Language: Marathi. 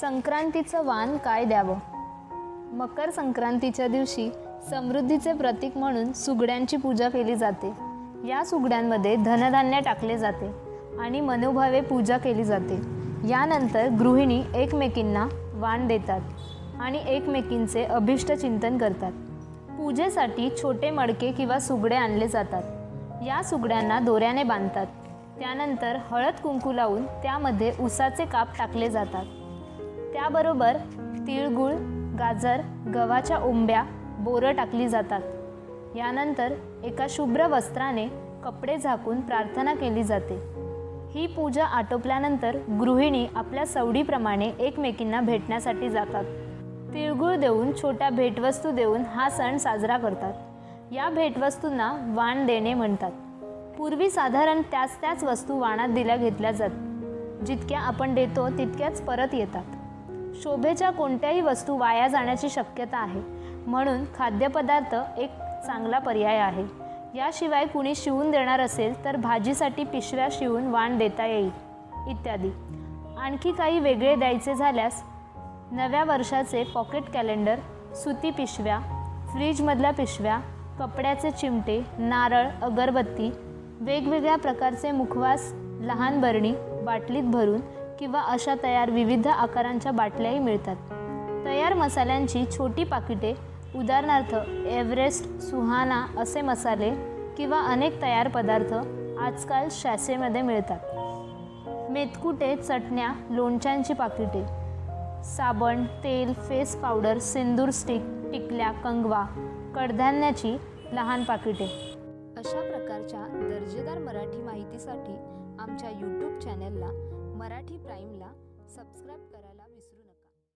संक्रांतीचं वाण काय द्यावं? मकर संक्रांतीच्या दिवशी समृद्धीचे प्रतीक म्हणून सुगड्यांची पूजा केली जाते. या सुगड्यांमध्ये धनधान्य टाकले जाते आणि मनोभावे पूजा केली जाते. यानंतर गृहिणी एकमेकींना वाण देतात आणि एकमेकींचे अभिष्ट चिंतन करतात. पूजेसाठी छोटे मडके किंवा सुगडे आणले जातात. या सुगड्यांना दोऱ्याने बांधतात. त्यानंतर हळद कुंकू लावून त्यामध्ये उसाचे काप टाकले जातात. त्याबरोबर तिळगुळ गाजर गव्हाच्या ओंब्या बोरं टाकली जातात. यानंतर एका शुभ्र वस्त्राने कपडे झाकून प्रार्थना केली जाते. ही पूजा आटोपल्यानंतर गृहिणी आपल्या सवडीप्रमाणे एकमेकींना भेटण्यासाठी जातात. तिळगुळ देऊन छोट्या भेटवस्तू देऊन हा सण साजरा करतात. या भेटवस्तूंना वाण देणे म्हणतात. पूर्वी साधारण त्याच त्याच वस्तू वाणात दिल्या घेतल्या जात. जितक्या आपण देतो तितक्याच परत येतात. शोभेच्या कोणत्याही वस्तू वाया जाण्याची शक्यता आहे. म्हणून खाद्यपदार्थ एक चांगला पर्याय आहे. याशिवाय कुणी शिवून देणार असेल तर भाजीसाठी पिशव्या शिवून वाण देता येईल इत्यादी. आणखी काही वेगळे द्यायचे झाल्यास नव्या वर्षाचे पॉकेट कॅलेंडर सुती पिशव्या फ्रीजमधल्या पिशव्या कपड्याचे चिमटे नारळ अगरबत्ती वेगवेगळ्या प्रकारचे मुखवास लहान बरणी बाटलीत भरून किंवा अशा तयार विविध आकारांच्या बाटल्याही मिळतात. तयार मसाल्यांची छोटी पाकिटे उदाहरणार्थ एव्हरेस्ट सुहाना असे मसाले किंवा अनेक तयार पदार्थ आजकाल शॅसेमध्ये मिळतात. मेतकुटे चटण्या लोणच्यांची पाकिटे साबण तेल फेस पावडर सिंदूर स्टिक टिकल्या कंगवा कडधान्याची लहान पाकिटे. अशा प्रकारच्या दर्जेदार मराठी माहितीसाठी आमच्या यूट्यूब चॅनलला मराठी प्राईमला सबस्क्राईब करायला विसरू